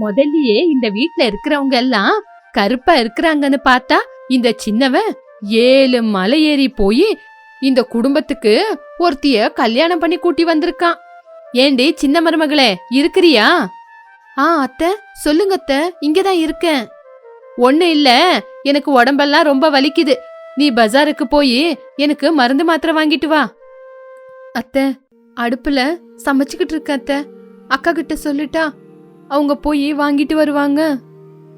முதல்லயே இந்த வீட்ல இருக்கிறவங்க எல்லாம் கருப்பா இருக்கிறாங்கன்னு பார்த்தா இந்த சின்னவன் ஏழு மலை ஏறி போய் இந்த குடும்பத்துக்கு ஒருத்திய கல்யாணம் பண்ணி கூட்டி வந்திருக்கான். ஏண்டி சின்ன மருமகளே இருக்கிறியா? ஆ அத்தை சொல்லுங்க அத்தை இங்கதான் இருக்கேன். ஒண்ணு இல்ல எனக்கு உடம்பெல்லாம் ரொம்ப வலிக்குது. நீ பஜாருக்கு போய் எனக்கு மருந்து மாத்திரை வாங்கிட்டு வா. அத்தை அடுப்புல சமைச்சுக்கிட்டு இருக்க அத்தை. அக்கா கிட்ட சொல்லிட்டா அவங்க போய் வாங்கிட்டு வருவாங்க.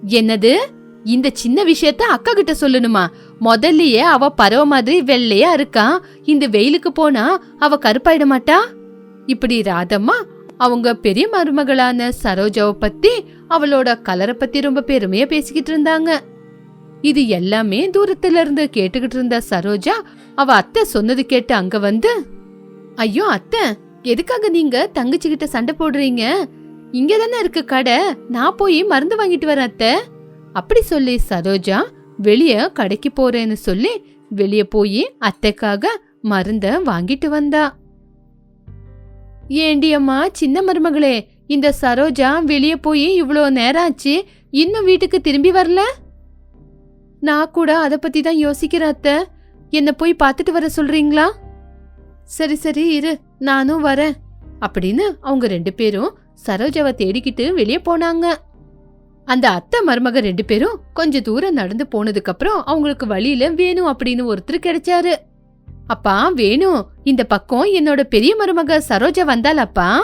என்னது? இந்த சின்ன விஷயத்த அக்கா கிட்ட சொல்லணுமா? முதல்லயே அவ பறவை மாதிரி வெள்ளையா இருக்கா? இந்த வெயிலுக்கு போனா அவ கருப்பாயிட மாட்டா? இப்படி ராதம்மா அவங்க பெரிய மருமகளான சரோஜாவை பத்தி அவளோட கலரை பத்தி ரொம்ப பெருமையா பேசிக்கிட்டு இருந்தாங்க. இது எல்லாமே தூரத்துல இருந்து கேட்டுக்கிட்டு இருந்த சரோஜா அவ அத்தை சொன்னது கேட்டு அங்க வந்து ஐயோ அத்தை எதுக்காக நீங்க தங்கச்சி கிட்ட சண்டை போடுறீங்க? இங்க தானே இருக்கு கடை. நான் போய் மருந்து வாங்கிட்டு வரேன் அத்தை. அப்படி சொல்லி சரோஜா வெளிய கடைக்கு போறேன்னு சொல்லி வெளிய போய் அத்தைக்காக மருந்த வாங்கிட்டு வந்தா. ஏண்டி அம்மா சின்ன மருமகளே இந்த சரோஜா வெளிய போய் இவ்வளோ நேரம் ஆச்சு இன்னும் வீட்டுக்கு திரும்பி வரல? நான் கூட அதை பத்தி தான் யோசிக்கிறேன் அத்தை. என்ன போய் பார்த்துட்டு வர சொல்றீங்களா? சரி சரி இரு நானும் வரேன் அப்படின்னு அவங்க ரெண்டு பேரும் சரோஜாவை தேடிக்கிட்டு வெளியே போனாங்க. அந்த அத்தை மருமக ரெண்டு பேரும் கொஞ்ச தூரம் நடந்து போனதுக்கு அப்புறம் அவங்களுக்கு வழியில வேணும் அப்படின்னு ஒருத்தர் கிடைச்சாரு. அப்பா வேணும் இந்த பக்கம் என்னோட பெரிய மருமக சரோஜா வந்தாளப்பா?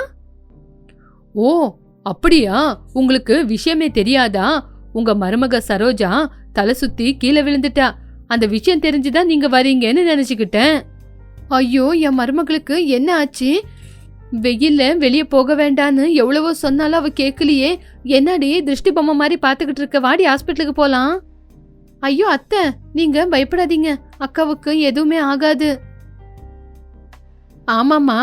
ஓ அப்படியா? உங்களுக்கு விஷயமே தெரியாதா? உங்க மருமக சரோஜா தலை சுத்தி கீழே விழுந்துட்டா. அந்த விஷயம் தெரிஞ்சுதான் நீங்க வரீங்கன்னு நினைச்சுக்கிட்டேன். ஐயோ என் மருமகளுக்கு என்ன ஆச்சு? வெயில்ல வெளியே போக வேண்டான்னு எவ்வளவோ சொன்னாலும் அவ கேட்கலையே என்னடி திருஷ்டி பொம்மை மாதிரி பார்த்துக்கிட்டு இருக்க? வாடி ஹாஸ்பிட்டலுக்கு போலாம். ஐயோ அத்தை நீங்க பயப்படாதீங்க. அக்காவுக்கு எதுவுமே ஆகாது. ஆமாமா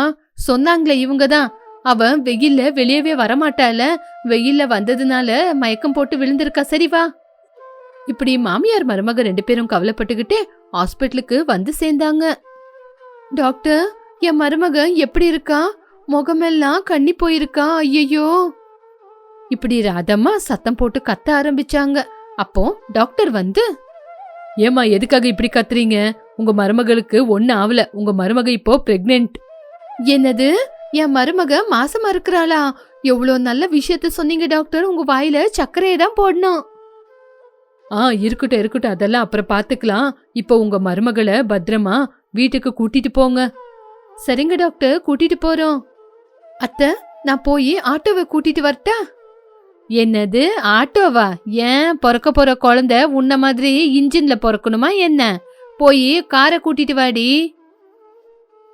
சொன்னாங்களே இவங்க தான் அவன் வெயில்ல வெளியவே வரமாட்டால வெயில்ல வந்ததுனால மயக்கம் போட்டு விழுந்திருக்கா. சரிவா இப்படி மாமியார் மருமக ரெண்டு பேரும் கவலைப்பட்டுக்கிட்டே ஹாஸ்பிட்டலுக்கு வந்து சேர்ந்தாங்க. டாக்டர் என் மருமக எப்படி இருக்கா? முகமெல்லாம் கண்ணி போயிருக்கா? ஐயையோ. இப்படி ராதம்மா சத்தம் போட்டு கத்த ஆரம்பிச்சாங்க. அப்போ டாக்டர் வந்து ஏமா எதுக்காக இப்படி கத்துறீங்க? உங்க மருமகளுக்கு ஒண்ணு ஆவல. உங்க மருமக இப்போ பிரெக்னென்ட் என்னது? என் மருமக மாசமா இருக்கிறாளா? எவ்வளோ நல்ல விஷயத்த சொன்னீங்க டாக்டர். உங்க வாயில சர்க்கரையை தான் போடணும். ஆ இருக்கட்டும் இருக்கட்டும். அதெல்லாம் அப்புறம் பாத்துக்கலாம். இப்போ உங்க மருமகளை பத்திரமா வீட்டுக்கு கூட்டிட்டு போங்க. சரிங்க டாக்டர். கூட்டிட்டு போறோம். அத்தை நான் போய் ஆட்டோவை கூட்டிட்டு வரட்டா? என்னது ஆட்டோவா? ஏன் பிறக்க போற குழந்தை உன்ன மாதிரி இன்ஜின்ல பிறக்கணுமா என்ன? போய் காரை கூட்டிட்டு வாடி.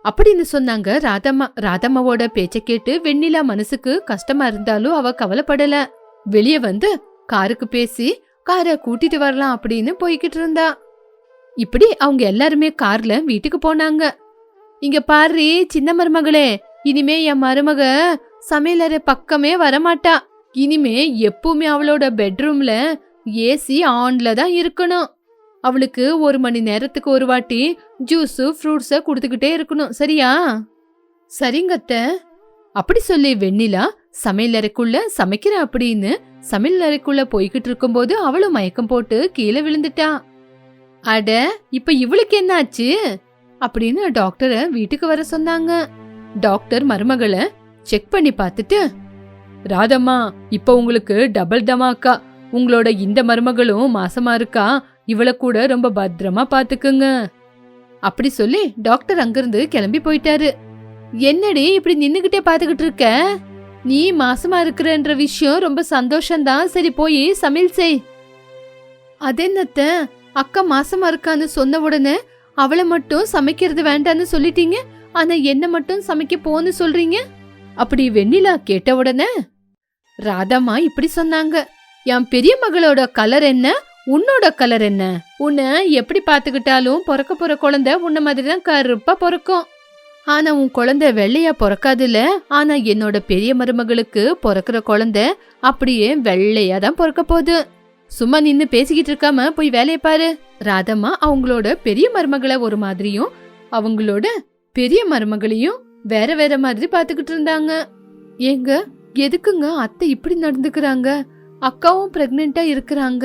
அப்படின்னு சொன்னாங்க ராதம்மா. ராதம்மாவோட பேச்ச கேட்டு வெண்ணிலா மனசுக்கு கஷ்டமா இருந்தாலும் அவ கவலைப்படல. வெளியே வந்து காருக்கு பேசி காரை கூட்டிட்டு வரலாம் அப்படின்னு போய்கிட்டு இருந்தா. இப்படி அவங்க எல்லாருமே கார்ல வீட்டுக்கு போனாங்க. இங்க பாரு சின்ன மருமகளே இனிமே என் மருமக சமையலறை பக்கமே வரமாட்டா. இனிமே எப்பவுமே அவளோட பெட்ரூம்ல ஏசி ஆன்ல தான் இருக்கணும். அவளுக்கு ஒரு மணி நேரத்துக்கு ஒரு வாட்டி ஜூஸு ஃப்ரூட்ஸை கொடுத்துக்கிட்டே இருக்கணும். சரியா? சரிங்கத்த அப்படி சொல்லி வெண்ணிலா சமையலறைக்குள்ள சமைக்கிற அப்படின்னு சமையலறைக்குள்ள போய்கிட்டு இருக்கும்போது அவளும் மயக்கம் போட்டு கீழே விழுந்துட்டா. அட இப்ப இவளுக்கு என்னாச்சு? அப்படின்னு டாக்டரை வீட்டுக்கு வர சொன்னாங்க. டாக்டர் மருமகளை செக் பண்ணி பார்த்துட்டு ராதம்மா இப்ப உங்களுக்கு டபுள் தமாக்கா உங்களோட இந்த மருமகளும் மாசமா இருக்கா? இவள கூட ரொம்ப பத்திரமா பாத்துக்குங்க அப்படி சொல்லி டாக்டர் அங்கிருந்து கிளம்பி போயிட்டாரு. என்னடி இப்படி நின்னுகிட்டே பாத்துக்கிட்டு இருக்க? நீ மாசமா இருக்கிறன்ற விஷயம் ரொம்ப சந்தோஷம்தான். சரி போய் சமையல் செய். அதென்னத்த? அக்கா மாசமா இருக்கான்னு சொன்ன உடனே அவளை மட்டும் சமைக்கிறது வேண்டான்னு சொல்லிட்டீங்க? ஆனா என்ன மட்டும் சமைக்க போன்னு சொல்றீங்க? அப்படி வெண்ணிலா கேட்ட உடனே ராதாமா இப்படி சொன்னாங்க. என் பெரிய மகளோட கலர் என்ன? உன்னோட கலர் என்ன? உன்னை எப்படி பாத்துக்கிட்டாலும் பிறக்க போற குழந்தை உன்ன மாதிரி தான் கருப்பா பிறக்கும். ஆனா உன் குழந்தை வெள்ளையா பிறக்காதுல்ல? ஆனா என்னோட பெரிய மருமகளுக்கு பிறக்கிற குழந்தை அப்படியே வெள்ளையா தான் பிறக்க போகுது. சும்மா நின்னு பேசிக்கிட்டு இருக்காம போய் வேலையை பாரு. ராதம்மா அவங்களோட பெரிய மருமகளை ஒரு மாதிரியும் அவங்களோட பெரிய மருமகளையும் வேற வேற மாதிரி பாத்துக்கிட்டு இருந்தாங்க. ஏங்க எதுக்குங்க அத்தை இப்படி நடந்துக்கிறாங்க? அக்காவும் பிரெக்னெண்டா இருக்கிறாங்க.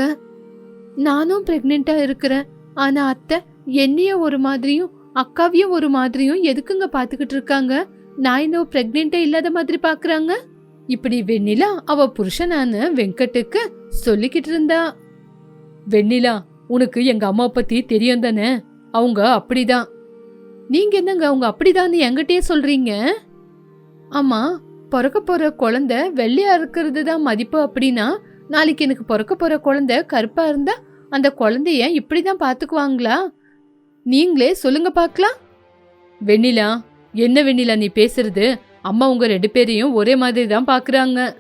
நானும் பிரெக்னெண்டா இருக்கிறேன். ஆனா அத்தை என்னையும் ஒரு மாதிரியும் அக்காவையும் ஒரு மாதிரியும் எதுக்குங்க பாத்துக்கிட்டு இருக்காங்க? நான் இன்னும் பிரெக்னெண்டா இல்லாத மாதிரி பாக்குறாங்க இப்படி வெண்ணிலா அவ புருஷனான வெங்கட்டுக்கு சொல்லிக்கிட்டு இருந்தா. வெண்ணிலா உனக்கு எங்க அம்மா பத்தி தெரியும் தானே? அவங்க அப்படிதான். நீங்க என்னங்க அவங்க அப்படிதான் என்கிட்டயே சொல்றீங்க? ஆமா பிறக்க போற குழந்தை வெள்ளையா இருக்கிறது தான் மதிப்பு அப்படின்னா நாளைக்கு எனக்கு பிறக்க போற குழந்தை கருப்பா இருந்தா அந்த குழந்தைய இப்படிதான் பாத்துக்குவாங்களா? நீங்களே சொல்லுங்க பார்க்கலாம் வெண்ணிலா என்ன வெண்ணிலா நீ பேசுறது? அம்மா உங்க ரெண்டு பேரையும் ஒரே மாதிரி தான் பாக்குறாங்க.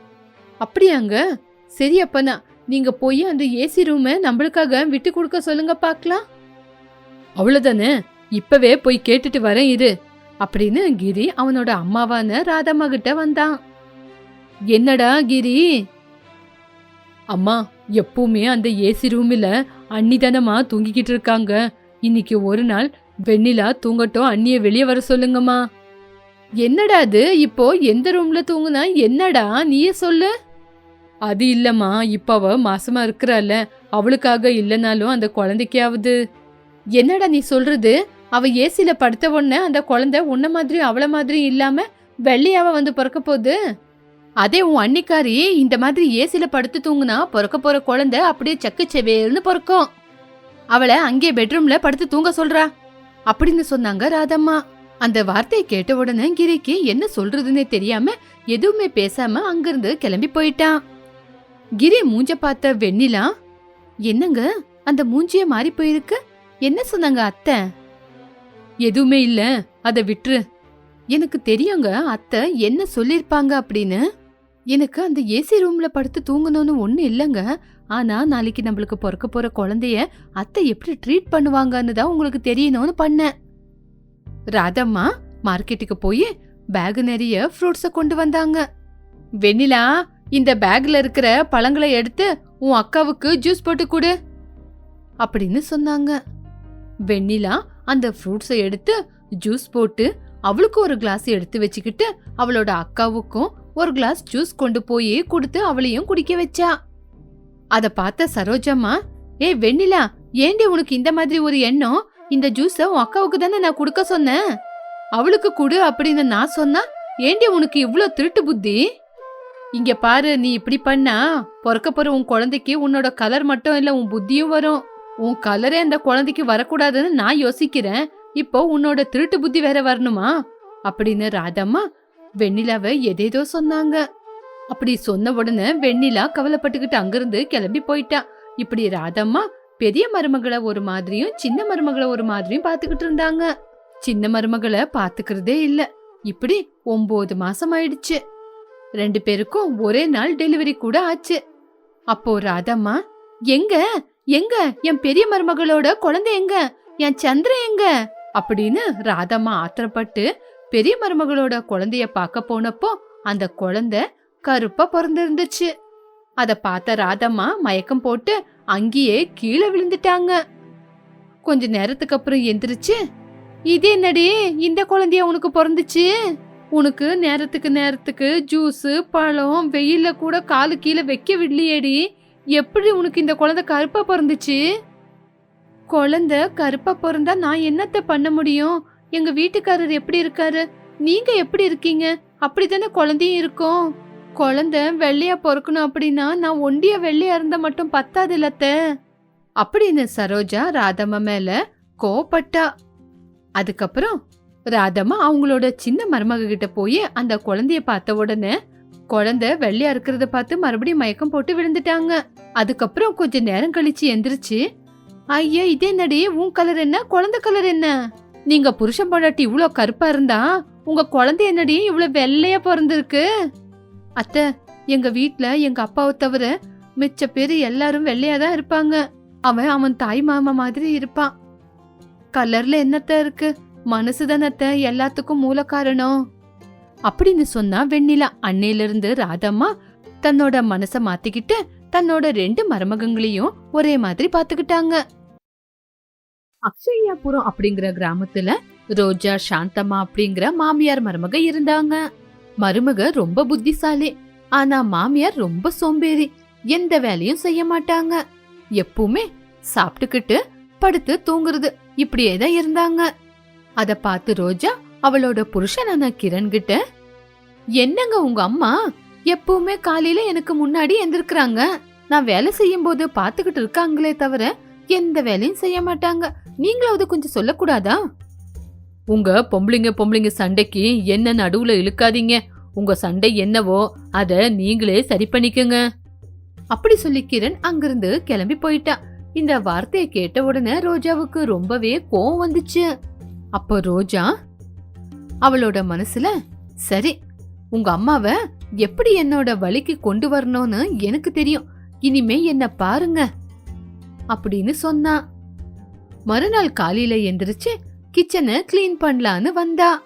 அப்படியாங்க? சரி அப்பனா நீங்க போய் அந்த ஏசி ரூமை நம்மளுக்காக விட்டு கொடுக்க சொல்லுங்க பார்க்கலாம் அவ்வளோதானே இப்பவே போய் கேட்டுட்டு வரேன் இரு. அப்படின்னு கிரி அவனோட அம்மாவான ராதம்மா கிட்ட வந்தான். என்னடா கிரி? அம்மா எப்பவுமே அந்த ஏசி ரூமில் அன்னிதனமா தூங்கிக்கிட்டு இருக்காங்க. இன்னைக்கு ஒரு நாள் வெண்ணிலா தூங்கட்டும் அண்ணிய வெளியே வர சொல்லுங்கம்மா. என்னடா அது? இப்போ எந்த ரூம்ல தூங்குனா என்னடா? நீயே சொல்லு. அது இல்லம்மா இப்ப அவ மாசமா இருக்கிறாள் அவளுக்காக இல்லைனாலும் அந்த குழந்தைக்காவது. என்னடா நீ சொல்றது? அவ ஏசியில் படுத்த உடனே அந்த குழந்தை உன்ன மாதிரி அவள மாதிரி இல்லாம வெள்ளையாவ வந்து பிறக்க போகுது. அதே உன் அன்னிக்காரி இந்த மாதிரி ஏசியில் படுத்து தூங்குனா பிறக்க போற குழந்தை அப்படியே சக்கு செவேல்னு பிறக்கும். அவளை அங்கே பெட்ரூம்ல படுத்து தூங்க சொல்றா. அப்படின்னு சொன்னாங்க ராதம்மா. அந்த வார்த்தையை கேட்ட உடனே கிரிக்கு என்ன சொல்றதுன்னே தெரியாம எதுவுமே பேசாம அங்கிருந்து கிளம்பி போயிட்டான். கிரி மூஞ்ச பார்த்த வெண்ணிலா என்னங்க? அந்த மூஞ்சிய மாறி போயிருக்கு? என்ன சொன்னாங்க அத்தை? எதுவுமே இல்ல. அத விட்டுரு எனக்கு தெரியுங்க அத்தை என்ன சொல்லிருப்பாங்க அப்படின்னு. எனக்கு அந்த ஏசி ரூம்ல படுத்து தூங்கணும்னு ஒண்ணு இல்லைங்க. ஆனா நாளைக்கு நம்மளுக்கு பிறக்க போற குழந்தைய அத்தை எப்படி ட்ரீட் பண்ணுவாங்கன்னு தான் உங்களுக்கு தெரியணும்னு பண்ணேன். ராதம்மா மார்க்கெட்டுக்கு போய் பேக் நிறைய ஃப்ரூட்ஸ கொண்டு வந்தாங்க. வெண்ணிலா இந்த பேக்ல இருக்கிற பழங்களை எடுத்து உன் அக்காவுக்கு ஜூஸ் போட்டு கொடு. அப்படின்னு சொன்னாங்க. வெண்ணிலா அந்த ஃப்ரூட்ஸை எடுத்து ஜூஸ் போட்டு அவளுக்கு ஒரு கிளாஸ் எடுத்து வச்சுக்கிட்டு அவளோட அக்காவுக்கும் ஒரு கிளாஸ் ஜூஸ் கொண்டு போய் கொடுத்து அவளையும் குடிக்க வச்சா. அத பார்த்த சரோஜம்மா ஏ வெண்ணிலா ஏண்டி உனக்கு இந்த மாதிரி ஒரு எண்ணம்? இந்த ஜூஸ உன் அக்காவுக்கு தானே நான் கொடுக்க சொன்னேன். அவளுக்கு கொடு அப்படின்னு நான் சொன்னா ஏண்டி உனக்கு இவ்வளோ திருட்டு புத்தி? இங்க பாரு நீ இப்படி பண்ணா பிறக்க போற உன் குழந்தைக்கு உன்னோட கலர் மட்டும் இல்ல உன் புத்தியும் வரும். உன் கலரே அந்த குழந்தைக்கு வரக்கூடாதுன்னு நான் யோசிக்கிறேன். இப்போ உன்னோட திருட்டு புத்தி வேற வரணுமா? அப்படின்னு ராதம்மா வெண்ணிலாவை எதேதோ சொன்னாங்க. அப்படி சொன்ன உடனே வெண்ணிலா கவலைப்பட்டுக்கிட்டு அங்கிருந்து கிளம்பி போயிட்டா. இப்படி ராதம்மா பெரிய மருமகளை ஒரு மாதிரியும் சின்ன மருமகளை ஒரு மாதிரியும் பாத்துக்கிட்டு இருந்தாங்க. சின்ன மருமகளை பாத்துக்கிறதே இல்ல. இப்படி ஒன்பது மாசம் ஆயிடுச்சு. ரெண்டு பேருக்கும் ஒரே நாள் டெலிவரி கூட ஆச்சு. அப்போ ராதம்மா எங்க? எங்க? என் பெரிய மருமகளோட குழந்தை எங்க? என் சந்திரன் எங்க? அப்படின்னு ராதம்மா ஆத்திரப்பட்டு பெரிய மருமகளோட குழந்தைய பார்க்க போனப்போ அந்த குழந்தை கருப்பா பிறந்திருந்துச்சு. அத பார்த்த ராதம்மா மயக்கம் போட்டு அங்கேயே கீழே விழுந்துட்டாங்க. கொஞ்ச நேரத்துக்கு அப்புறம் எந்திரிச்சு இது என்னடி? இந்த குழந்தைய உனக்கு பிறந்துச்சு? உனக்கு நேரத்துக்கு நேரத்துக்கு ஜூஸ் பழம் வெயில கூட காலு கீழே வைக்க விடலையேடி எப்படி உனக்கு இந்த குழந்தை கருப்பா பிறந்துச்சு? குழந்தை கருப்பா பிறந்தா நான் என்னத்த பண்ண முடியும்? எங்க வீட்டுக்காரர் எப்படி இருக்காரு? நீங்க எப்படி இருக்கீங்க? அப்படித்தானே குழந்தையும் இருக்கும். குழந்தை வெள்ளையா பிறக்கணும் அப்படின்னா நான் ஒண்டிய வெள்ளையா இருந்தா மட்டும் பத்தாது இல்லத்த அப்படின்னு சரோஜா ராதம்மா மேல கோபப்பட்டா அதுக்கப்புறம் ராதம்மா அவங்களோட சின்ன மருமக கிட்ட போய் அந்த குழந்தைய பார்த்த உடனே குழந்தை வெள்ளையா இருக்கிறத பார்த்து மறுபடியும் மயக்கம் போட்டு விழுந்துட்டாங்க. அதுக்கப்புறம் கொஞ்ச நேரம் கழிச்சு எந்திரிச்சு ஐயா இதே நடி உன் கலர் என்ன? குழந்தை கலர் என்ன? நீங்க புருஷன் பொண்டாட்டி இவ்வளோ கருப்பா இருந்தா உங்க குழந்தை என்னடி? இவ்வளோ வெள்ளையா பிறந்திருக்கு. அத்தை எங்க வீட்ல எங்க அப்பாவை தவிர மிச்ச பேர் எல்லாரும் வெள்ளையா தான் இருப்பாங்க. அவன் அவன் தாய் மாமா மாதிரி இருப்பான். கலர்ல என்னத்த இருக்கு? மனசுதானத்த எல்லாத்துக்கும் மூல காரணம் அப்படின்னு சொன்னா வெண்ணிலா அன்னையில இருந்து ராதம்மா தன்னோட மனச மாத்திக்கிட்டு தன்னோட ரெண்டு மருமகங்களையும் ஒரே மாதிரி பாத்துக்கிட்டாங்க அக்ஷயாபுரம் அப்படிங்கிற கிராமத்துல ரோஜா சாந்தம்மா அப்படிங்கிற மாமியார் மருமக இருந்தாங்க. மருமக ரொம்ப புத்திசாலி. ஆனா மாமியார் ரொம்ப சோம்பேறி. எந்த வேலையும் செய்ய மாட்டாங்க. எப்பவுமே சாப்பிட்டுக்கிட்டு படுத்து தூங்குறது இப்படியே தான் இருந்தாங்க. அத பார்த்து ரோஜா அவளோட புருஷனான கிரண் கிட்ட என்னங்க உங்க அம்மா? எப்பவுமே காலையில எனக்கு முன்னாடி எந்திருக்கிறாங்க. நான் வேலை செய்யும் போது பாத்துக்கிட்டு இருக்காங்களே தவிர எந்த வேலையும் செய்ய மாட்டாங்க. நீங்களாவது கொஞ்சம் சொல்லக்கூடாதா? உங்க பொம்பளைங்க பொம்பளைங்க சண்டைக்கு என்ன நடுவுல இழுக்காதீங்க. உங்க சண்டை என்னவோ அத நீங்களே சரி பண்ணிக்கங்க. அப்படி சொல்லி கிரண் அங்கிருந்து கிளம்பி போயிட்டான் இந்த வார்த்தையை கேட்ட உடனே ரோஜாவுக்கு ரொம்பவே கோவம் வந்துச்சு. அப்போ ரோஜா அவளோட மனசுல சரி உங்க அம்மாவை எப்படி என்னோட வழிக்கு கொண்டு வரணும்னு எனக்கு தெரியும். இனிமே என்ன பாருங்க. அப்படின்னு சொன்னா. மறுநாள் காலையில எந்திரிச்சு கிச்சனை க்ளீன் பண்ணலான்னு வந்தா.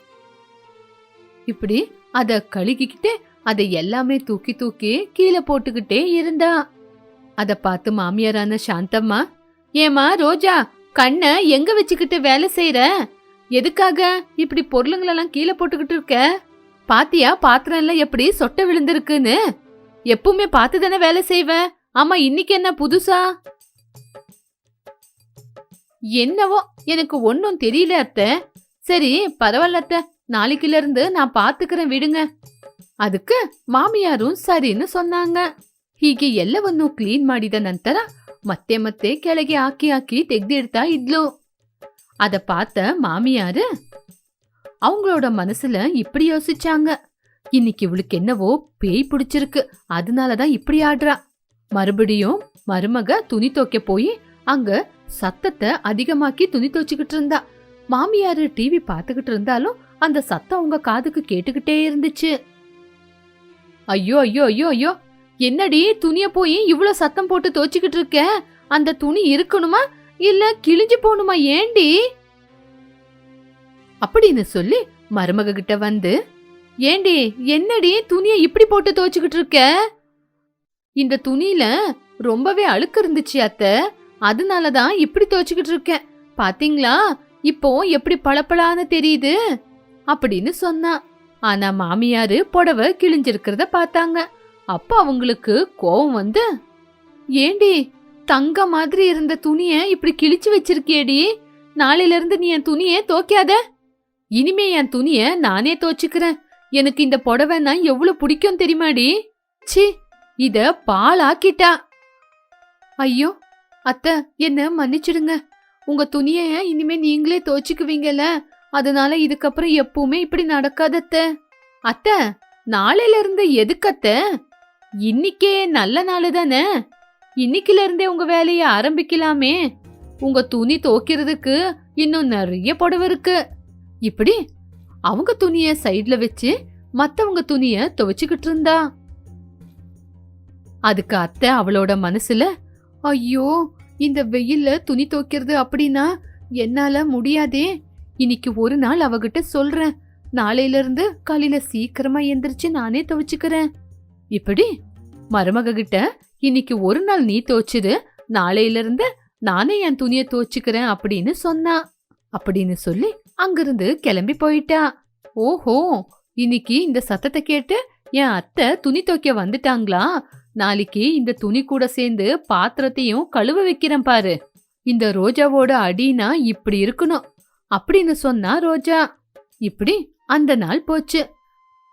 இப்படி அத கழுகிக்கிட்டே அதை எல்லாமே தூக்கி தூக்கி கீழே போட்டுக்கிட்டே இருந்தா. அத பார்த்து மாமியாரான சாந்தம்மா ஏமா ரோஜா கண்ணை எங்க வச்சுக்கிட்டு வேலை செய்யற எதுக்காக இப்படி பொருளுங்களெல்லாம் கீழே போட்டுக்கிட்டு இருக்க? பாத்தியா பாத்திரம் எல்லாம் எப்படி சொட்டை விழுந்திருக்குன்னு? எப்பவுமே பார்த்து தானே வேலை செய்வேன் ஆமா இன்னைக்கு என்ன புதுசா? என்னவோ எனக்கு ஒன்னும் தெரியல அத்த. சரி பரவாயில்ல அத்த. நாளைக்குல இருந்து நான் பாத்துக்கிறேன் விடுங்க. அதுக்கு மாமியாரும் சரின்னு சொன்னாங்க. ಸೊನ್ನಾಂಗ ಹೀಗೆ ಎಲ್ಲವನ್ನು ಕ್ಲೀನ್ ಮಾಡಿದ ನಂತರ ಮತ್ತೆ ಮತ್ತೆ ಕೆಳಗೆ ஆக்கி ಹಾಕಿ ತೆಗೆದಿಡ್ತಾ இட்லோ. அத பார்த்த மாமியாரு அவங்களோட மனசுல இப்படி யோசிச்சாங்க. இன்னைக்கு இவளுக்கு என்னவோ பேய் பிடிச்சிருக்கு. அதனாலதான் இப்படி ஆடுறா. மறுபடியும் மருமக துணி துவைக்க போய் அங்க சத்தத்தை அதிகமாக்கி துணி துவைச்சுக்கிட்டு இருந்தா. மாமியாரு டிவி பார்த்துக்கிட்டு இருந்தாலும் அந்த சத்தம் அவங்க காதுக்கு கேட்டுக்கிட்டே இருந்துச்சு. ஐயோ ஐயோ ஐயோ ஐயோ! என்னடி துணிய போய் இவ்வளவு சத்தம் போட்டு துவைச்சுக்கிட்டு இருக்க? அந்த துணி இருக்கணுமா? இல்ல கிழிஞ்சு போகணுமா ஏண்டி? அப்படின்னு சொல்லி மருமக கிட்ட வந்து ஏண்டி என்னடி துணியை இப்படி போட்டு துவச்சுக்கிட்டு இருக்க? இந்த துணியில ரொம்பவே அழுக்கு இருந்துச்சு அத்தை. அதனாலதான் இப்படி துவச்சுக்கிட்டு இருக்கேன் பாத்தீங்களா? இப்போ எப்படி பளபளான்னு தெரியுது? அப்படின்னு சொன்னா. ஆனா மாமியாரு புடவை கிழிஞ்சிருக்கிறத பார்த்தாங்க. அப்ப அவங்களுக்கு கோவம் வந்து ஏண்டி தங்க மாதிரி இருந்த துணிய இப்படி கிழிச்சு வச்சிருக்கியேடி. நாளையில இருந்து நீ என் துணிய தோக்காத இனிமே என் துணிய நானே தோச்சுக்கிறேன் எனக்கு இந்த புடவைன்னா எவ்வளவு பிடிக்கும் தெரியுமாடி? சி இத பாலாக்கிட்டா ஐயோ அத்தை என்ன மன்னிச்சிடுங்க. உங்க துணிய இனிமே நீங்களே தோச்சுக்குவீங்கல்ல அதனால இதுக்கப்புறம் எப்பவுமே இப்படி நடக்காதத்த. அத்த நாளையில இருந்து எதுக்கத்த இன்னிக்கே நல்ல நாள் தானே இன்னைக்குல இருந்தே உங்க வேலைய ஆரம்பிக்கலாமே. உங்க துணி துவைக்கிறதுக்கு இன்னும் நிறைய புடவை இருக்கு. இப்படி அவங்க துணிய சைட்ல வச்சு மத்தவங்க துணிய துவைச்சுக்கிட்டு இருந்தா. அதுக்கு அத்தை அவளோட மனசுல ஐயோ இந்த வெயில்ல துணி துவைக்கிறது அப்படின்னா என்னால முடியாதே. இன்னைக்கு ஒரு நாள் அவகிட்ட சொல்றேன். நாளையில இருந்து காலையில சீக்கிரமா எந்திரிச்சு நானே துவைச்சுக்கிறேன். இப்படி மருமக கிட்ட இன்னைக்கு ஒரு நாள் நீ துவைச்சது நாளையில இருந்து நானே என் துணிய துவைச்சுக்கிறேன் அப்படின்னு சொன்னா. அப்படின்னு சொல்லி அங்கிருந்து கிளம்பி போயிட்டா. ஓஹோ இன்னைக்கு இந்த சத்தத்தை கேட்டு என் அத்தை துணி துவைக்க வந்துட்டாங்களா? நாளைக்கு இந்த துணி கூட சேர்ந்து பாத்திரத்தையும் கழுவ வைக்கிறேன் பாரு. இந்த ரோஜாவோட அடினா இப்படி இருக்கணும். அப்படின்னு சொன்னா ரோஜா. இப்படி அந்த நாள் போச்சு.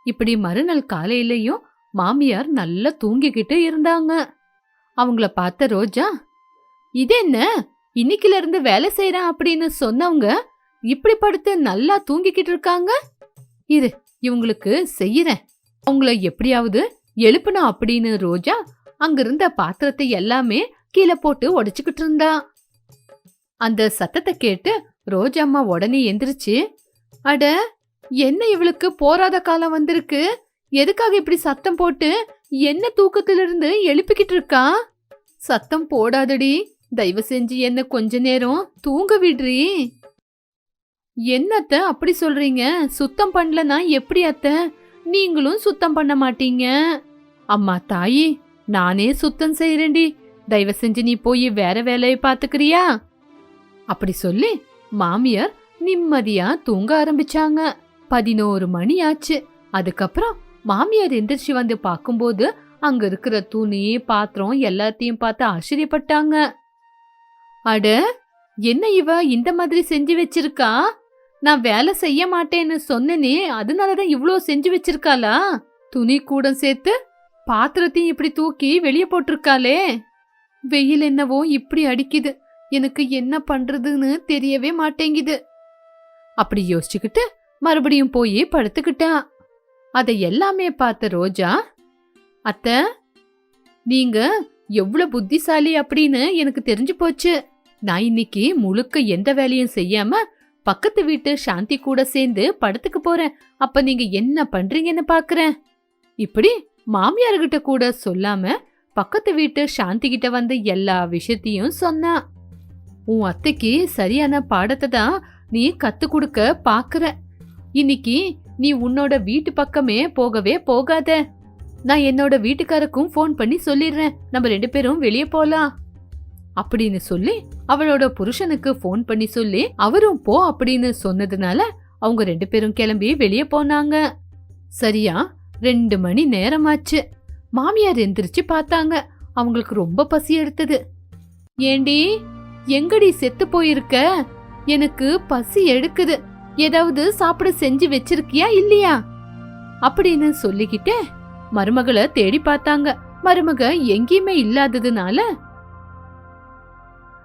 இப்படி மறுநாள் காலையிலயும் மாமியார் நல்லா தூங்கிக்கிட்டு இருந்தாங்க. அவங்கள பார்த்த ரோஜா இது என்ன இன்னைக்குல இருந்து வேலை செய்யறேன் அப்படின்னு சொன்னவங்க இப்படி படுத்து நல்லா தூங்கிக்கிட்டு இருக்காங்க? இரு இவங்களுக்கு செய்யறேன் அவங்கள எப்படியாவது எழுப்பணும் அப்படின்னு ரோஜா அங்கிருந்த பாத்திரத்தை எல்லாமே கீழே போட்டு உடைச்சுக்கிட்டு இருந்தா. அந்த சத்தத்தை கேட்டு ரோஜாம்மா உடனே எந்திரிச்சு அட என்ன இவளுக்கு போராத காலம் வந்திருக்கு? எதுக்காக இப்படி சத்தம் போட்டு என்ன தூக்கத்திலிருந்து எழுப்பிக்கிட்டு இருக்கா? சத்தம் போடாதடி. தயவு செஞ்சு என்ன கொஞ்ச நேரம் தூங்க விடுறி. என்னத்த அப்படி சொல்றீங்க? சுத்தம் பண்ணலனா எப்படி அத்த? நீங்களும் சுத்தம் பண்ண மாட்டீங்க. அம்மா தாயி நானே சுத்தம் செய்யறேன்டி தயவு செஞ்சு நீ போய் வேற வேலையை பாத்துக்கிறியா அப்படி சொல்லி மாமியார் நிம்மதியா தூங்க ஆரம்பிச்சாங்க. பதினோரு மணி ஆச்சு. அதுக்கப்புறம் மாமியார் எந்திரிச்சு வந்து பார்க்கும்போது அங்க இருக்கிற துணி பாத்திரம் எல்லாத்தையும் பார்த்து ஆச்சரியப்பட்டாங்க. அட என்ன இவ இந்த மாதிரி செஞ்சு வச்சிருக்கா? நான் வேலை செய்ய மாட்டேன்னு சொன்னனே அதனாலதான் இவ்வளோ செஞ்சு வச்சிருக்காளா? துணி கூட சேர்த்து பாத்திரத்தையும் இப்படி தூக்கி வெளியே போட்டிருக்காளே. வெயில் என்னவோ இப்படி அடிக்குது. எனக்கு என்ன பண்றதுன்னு தெரியவே மாட்டேங்குது. அப்படி யோசிச்சுக்கிட்டு மறுபடியும் போய் படுத்துக்கிட்டா. அதை எல்லாமே பார்த்த ரோஜா அத்த நீங்க எவ்வளவு புத்திசாலி அப்படின்னு எனக்கு தெரிஞ்சு போச்சு. நான் இன்னைக்கு முழுக்க எந்த வேலையும் செய்யாம பக்கத்து வீட்டு சாந்தி கூட சேர்ந்து படத்துக்கு போறேன். அப்ப நீங்க என்ன பண்றீங்கன்னு பாக்குறேன். இப்படி மாமியார்கிட்ட கூட சொல்லாம பக்கத்து வீட்டு சாந்தி கிட்ட வந்து எல்லா விஷயத்தையும் சொன்னா. உன் அத்தைக்கு சரியான பாடத்தை தான் நீ கத்து கொடுக்க பாக்குற. இன்னைக்கு நீ உன்னோட வீட்டு பக்கமே போகவே போகாத. நான் என்னோட வீட்டுக்காரருக்கும் ஃபோன் பண்ணி சொல்லிடுறேன். நம்ம ரெண்டு பேரும் வெளியே போலாம். அப்படின்னு சொல்லி அவளோட புருஷனுக்கு ஃபோன் பண்ணி சொல்லி அவரும் போ அப்படின்னு சொன்னதுனால அவங்க ரெண்டு பேரும் கிளம்பி வெளியே போனாங்க. சரியா? ரெண்டு மணி நேரமாச்சு. மாமியார் எந்திரிச்சு பார்த்தாங்க. அவங்களுக்கு ரொம்ப பசி எடுத்தது. ஏண்டி எங்கடி செத்து போயிருக்க? எனக்கு பசி எடுக்குது. ஏதாவது சாப்பிட செஞ்சு வச்சிருக்கியா இல்லையா? அப்படின்னு சொல்லிக்கிட்டே மருமகளை தேடி பார்த்தாங்க. மருமக எங்கேயுமே இல்லாததுனால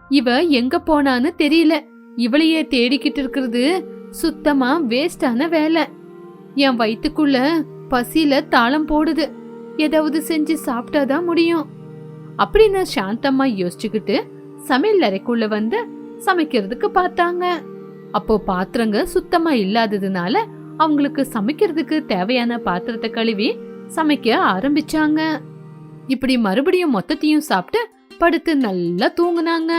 இவ எங்க போனான்னு தெரியல. இவளையே தேடிக்கிட்டு இருக்கிறது சுத்தமா வேஸ்டான வேலை. என் வயிற்றுக்குள்ள பசியில தாளம் போடுது. ஏதாவது செஞ்சு சாப்பிட்டாதான் முடியும். அப்படின்னு சாந்தம்மா யோசிச்சுக்கிட்டு சமையல் அறைக்குள்ள வந்து சமைக்கிறதுக்கு பார்த்தாங்க. அப்போ பாத்திரங்க சுத்தமா இல்லாததுனால அவங்களுக்கு சமைக்கிறதுக்கு தேவையான பாத்திரத்தை கழுவி சமைக்க ஆரம்பிச்சாங்க. இப்படி மறுபடியும் மொத்தத்தையும் சாப்பிட்டு படுத்து நல்லா தூங்குனாங்க.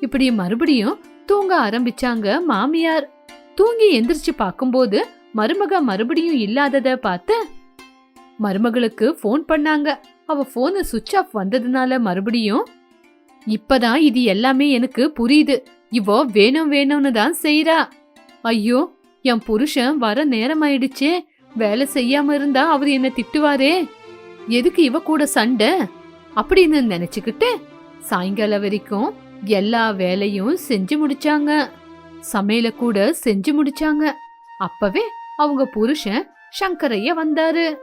இப்படி மறுபடியும் தூங்க ஆரம்பிச்சாங்க மாமியார். தூங்கி எந்திரிச்சு பார்க்கும்போது மருமக மறுபடியும் இல்லாதத பார்த்து மருமகளுக்கு ஃபோன் பண்ணாங்க. அவ போனு சுவிட்ச் ஆஃப் வந்ததுனால மறுபடியும் இப்பதான் இது எல்லாமே எனக்கு புரியுது. இவோ வேணும் வேணும்னு தான் செய்யறா ஐயோ என் புருஷன் வர நேரம் ஆயிடுச்சே வேலை செய்யாம இருந்தா அவர் என்ன திட்டுவாரே. எதுக்கு இவ கூட சண்டை? அப்படின்னு நினைச்சுக்கிட்டு சாயங்காலம் வரைக்கும் எல்லா வேலையும் செஞ்சு முடிச்சாங்க. சமையல கூட செஞ்சு முடிச்சாங்க. அப்பவே அவங்க புருஷன் சங்கரைய வந்தாரு.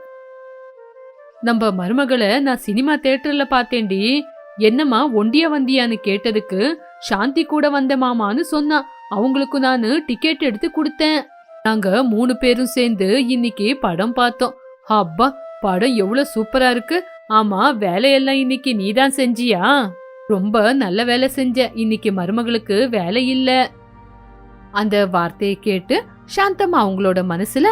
நம்ம மருமகளை நான் சினிமா தேட்டர்ல பார்த்தேன்டி. என்னம்மா ஒண்டியா வந்தியான்னு கேட்டதுக்கு சாந்தி கூட வந்த மாமான்னு சொன்னான் அவங்களுக்கு நானு டிக்கெட் எடுத்து கொடுத்தேன். நாங்க மூணு பேரும் சேர்ந்து இன்னைக்கு படம் பார்த்தோம். அப்பா படம் எவ்வளவு சூப்பரா இருக்கு. ஆமா வேலையெல்லாம் இன்னைக்கு நீதான் செஞ்சியா? ரொம்ப நல்ல வேலை செஞ்ச. இன்னைக்கு மருமகளுக்கு வேலை இல்ல. அந்த வார்த்தையை கேட்டு சாந்தம்மா அவங்களோட மனசுல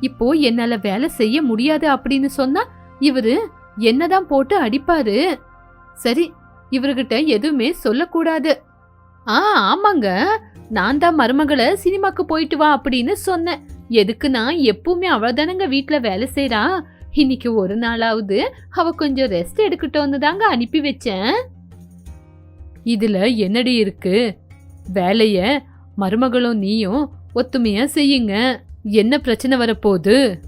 இப்போ என்னால வேலை செய்ய முடியாது அப்படின்னு சொன்னா இவரு என்னதான் போட்டு அடிப்பாரு. சரி இவர்கிட்ட எதுவுமே சொல்லக்கூடாது. ஆ ஆமாங்க. நான் தான் மருமகளை சினிமாக்கு போயிட்டு வா அப்படின்னு சொன்னேன். எதுக்கு நான் எப்பவுமே அவதானங்க வீட்டில் வேலை செய்கிறா இன்னைக்கு ஒரு நாளாவது அவ கொஞ்சம் ரெஸ்ட் எடுக்கட்டோன்னு தாங்க அனுப்பி வச்சேன். இதுல என்னடி இருக்கு? வேலைய மருமகளும் நீயும் ஒத்துமையா செய்யுங்க. என்ன பிரச்சனை வரப்போகுது?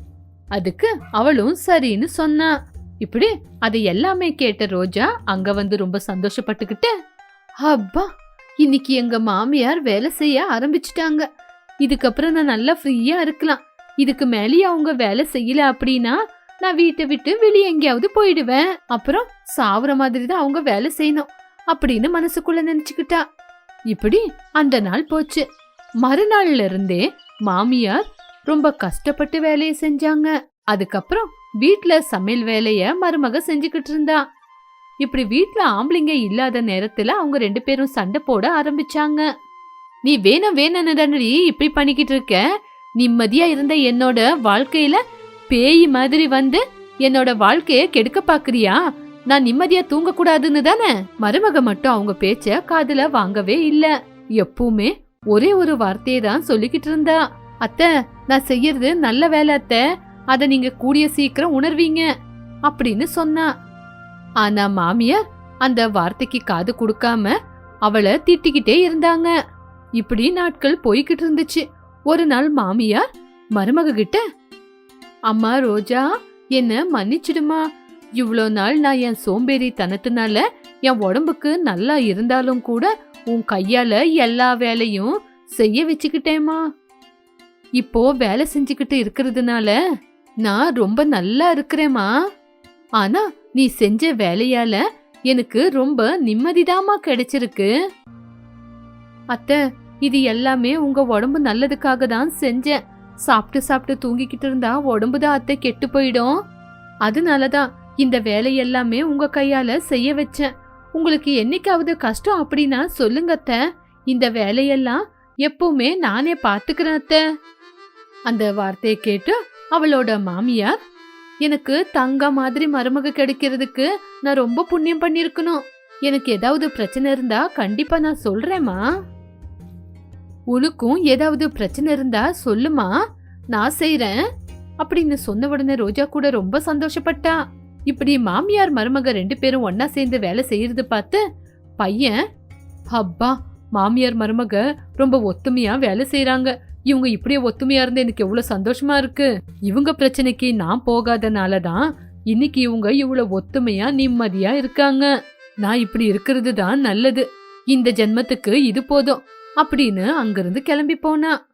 அதுக்கு அவளும் சரின்னு சொன்னா. இப்படி அதை எல்லாமே கேட்ட ரோஜா அங்க வந்து ரொம்ப சந்தோஷப்பட்டுக்கிட்டு அப்பா இன்னைக்கு எங்க மாமியார் வேலை செய்ய ஆரம்பிச்சிட்டாங்க. இதுக்கப்புறம் நான் நல்லா ஃப்ரீயா இருக்கலாம். இதுக்கு மேலேயே அவங்க வேலை செய்யல அப்படின்னா நான் வீட்டை விட்டு வெளியே எங்கேயாவது போயிடுவேன். அப்புறம் சாவுற மாதிரி தான் அவங்க வேலை செய்யணும் அப்படின்னு மனசுக்குள்ள நினைச்சுக்கிட்டா. இப்படி அந்த நாள் போச்சு. மறுநாள்ல இருந்தே மாமியார் ரொம்ப கஷ்டப்பட்டு வேலையை செஞ்சாங்க. அதுக்கப்புறம் வீட்ல சமையல் வேலைய மருமக செஞ்சுக்கிட்டு இருந்தா. இப்படி வீட்ல ஆம்பளைங்க இல்லாத நேரத்துல அவங்க ரெண்டு பேரும் சண்டை போட ஆரம்பிச்சாங்க. நீ வேணும் வேணும்னு தானடி இப்படி பண்ணிக்கிட்டு இருக்க. நிம்மதியா இருந்த என்னோட வாழ்க்கையில பேய் மாதிரி வந்து என்னோட வாழ்க்கைய கெடுக்க பாக்குறியா? நான் நிம்மதியா தூங்க கூடாதுன்னு தானே? மருமக மட்டும் அவங்க பேச்ச காதுல வாங்கவே இல்ல. எப்பவுமே ஒரே ஒரு வார்த்தையை தான் சொல்லிக்கிட்டு இருந்தா. அத்தை நான் செய்யறது நல்ல வேலை அத்தை. அதை நீங்க கூடிய சீக்கிரம் உணர்வீங்க அப்படின்னு சொன்னா. ஆனா மாமியார் அந்த வார்த்தைக்கு காது கொடுக்காம அவளை திட்டிக்கிட்டே இருந்தாங்க. இப்படி நாட்கள் போய்கிட்டு இருந்துச்சு. ஒரு நாள் மாமியார் மருமக கிட்ட அம்மா ரோஜா என்ன மன்னிச்சிடுமா? இவ்வளோ நாள் நான் என் சோம்பேறித்தனத்தினால என் உடம்புக்கு நல்லா இருந்தாலும் கூட உன் கையால எல்லா வேலையும் செய்ய வச்சுக்கிட்டேம்மா. இப்போ வேலை செஞ்சுக்கிட்டு இருக்கிறதுனால நான் ரொம்ப நல்லா இருக்கிறேம்மா. ஆனா நீ செஞ்ச வேலையால எனக்கு ரொம்ப நிம்மதிதாம்மா கிடைச்சிருக்கு. அத்தை இது எல்லாமே உங்க உடம்பு நல்லதுக்காக தான் செஞ்சேன். சாப்பிட்டு சாப்பிட்டு தூங்கிக்கிட்டு இருந்தா உடம்பு தான் அத்தை கெட்டு போயிடும். அதனாலதான் இந்த வேலை எல்லாமே உங்க கையால செய்ய வச்சேன். உங்களுக்கு என்னைக்காவது கஷ்டம் அப்படின்னா சொல்லுங்க அத்தை. இந்த வேலையெல்லாம் எப்பவுமே நானே பாத்துக்கிறேன் அத்தை. அந்த வார்த்தையை கேட்டு அவளோட மாமியார்? எனக்கு தங்க மாதிரி மருமக கிடைக்கிறதுக்கு நான் ரொம்ப புண்ணியம் பண்ணிருக்கணும் எனக்கு ஏதாவது பிரச்சனை இருந்தா கண்டிப்பா நான் சொல்றேம்மா. உனக்கும் ஏதாவது பிரச்சனை இருந்தா சொல்லுமா? நான் செய்யறேன் அப்படின்னு சொன்ன உடனே ரோஜா கூட ரொம்ப சந்தோஷப்பட்டா. இப்படி மாமியார் மருமக ரெண்டு பேரும் ஒன்னா சேர்ந்து வேலை செய்யறது பார்த்து பையன் அப்பா மாமியார் மருமக ரொம்ப ஒத்துமையா வேலை செய்யறாங்க இவங்க இப்படியே ஒத்துமையா இருந்து எனக்கு எவ்வளவு சந்தோஷமா இருக்கு. இவங்க பிரச்சனைக்கு நான் போகாதனால தான் இன்னைக்கு இவங்க இவ்வளவு ஒத்துமையா நிம்மதியா இருக்காங்க. நான் இப்படி இருக்கிறது தான் நல்லது. இந்த ஜென்மத்துக்கு இது போதும். அப்படின்னு அங்கிருந்து கிளம்பி போனா.